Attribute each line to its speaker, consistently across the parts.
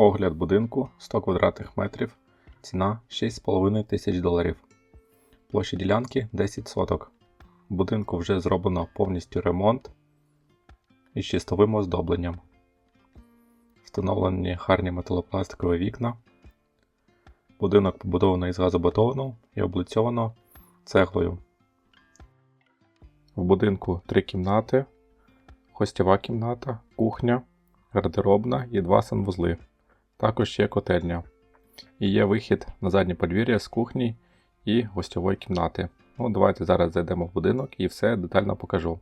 Speaker 1: Огляд будинку 100 квадратних метрів. Ціна 6,5 тисяч доларів. Площа ділянки 10 соток. В будинку вже зроблено повністю ремонт із чистовим оздобленням. Встановлені гарні металопластикові вікна. Будинок побудовано із газобетону і облицьовано цеглою. В будинку три кімнати, гостєва кімната, кухня, гардеробна і два санвузли. Також є котельня. І є вихід на заднє подвір'я з кухні і гостьової кімнати. Ну, давайте зараз зайдемо в будинок і все детально покажу.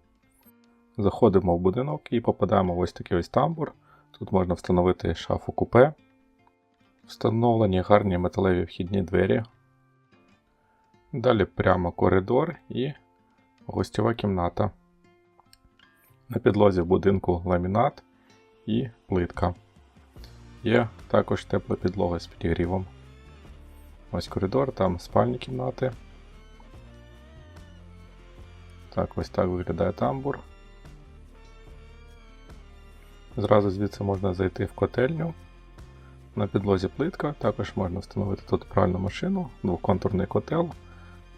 Speaker 1: Заходимо в будинок і попадаємо в ось такий ось тамбур. Тут можна встановити шафу купе. Встановлені гарні металеві вхідні двері. Далі прямо коридор і гостьова кімната. На підлозі в будинку ламінат і плитка. Є також тепла підлога з підігрівом. Ось коридор, там спальні кімнати. Так, ось так виглядає тамбур. Зразу звідси можна зайти в котельню. На підлозі плитка, також можна встановити тут пральну машину, двоконтурний котел,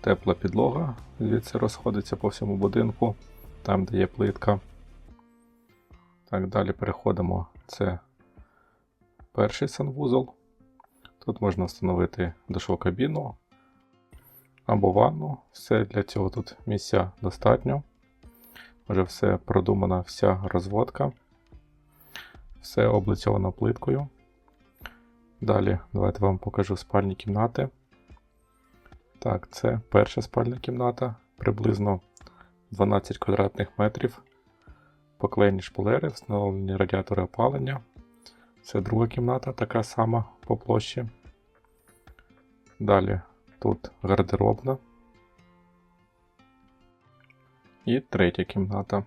Speaker 1: тепла підлога, звідси розходиться по всьому будинку, там де є плитка. Так, далі переходимо. Це перший санвузол. Тут можна встановити душову кабіну або ванну. Все для цього тут місця достатньо. Вже все продумана вся розводка. Все облицьовано плиткою. Далі давайте вам покажу спальні кімнати. Так, це перша спальня кімната, приблизно 12 квадратних метрів. Поклеєні шпалери, встановлені радіатори опалення. Це друга кімната, така сама по площі. Далі тут гардеробна. І третя кімната.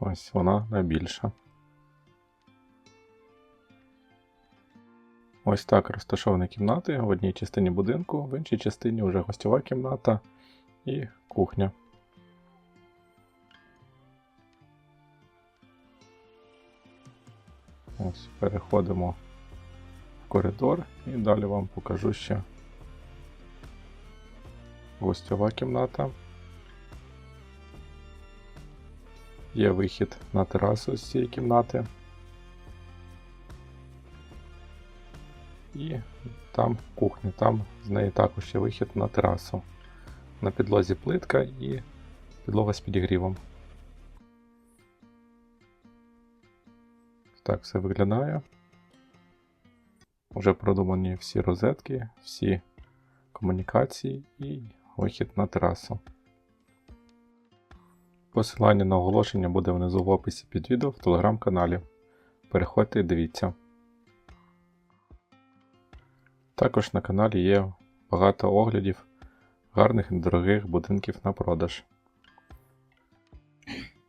Speaker 1: Ось вона найбільша. Ось так розташовані кімнати в одній частині будинку, в іншій частині вже гостьова кімната і кухня. Ось переходимо в коридор і далі вам покажу ще гостьова кімната. Є вихід на терасу з цієї кімнати. І там кухня, там з неї також є вихід на терасу. На підлозі плитка і підлога з підігрівом. Так все виглядає. Вже продумані всі розетки, всі комунікації і вихід на терасу. Посилання на оголошення буде внизу в описі під відео в телеграм-каналі. Переходьте і дивіться. Також на каналі є багато оглядів гарних і недорогих будинків на продаж.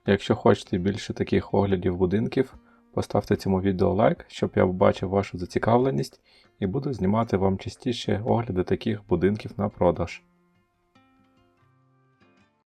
Speaker 1: Якщо хочете більше таких оглядів будинків, поставте цьому відео лайк, щоб я побачив вашу зацікавленість і буду знімати вам частіше огляди таких будинків на продаж.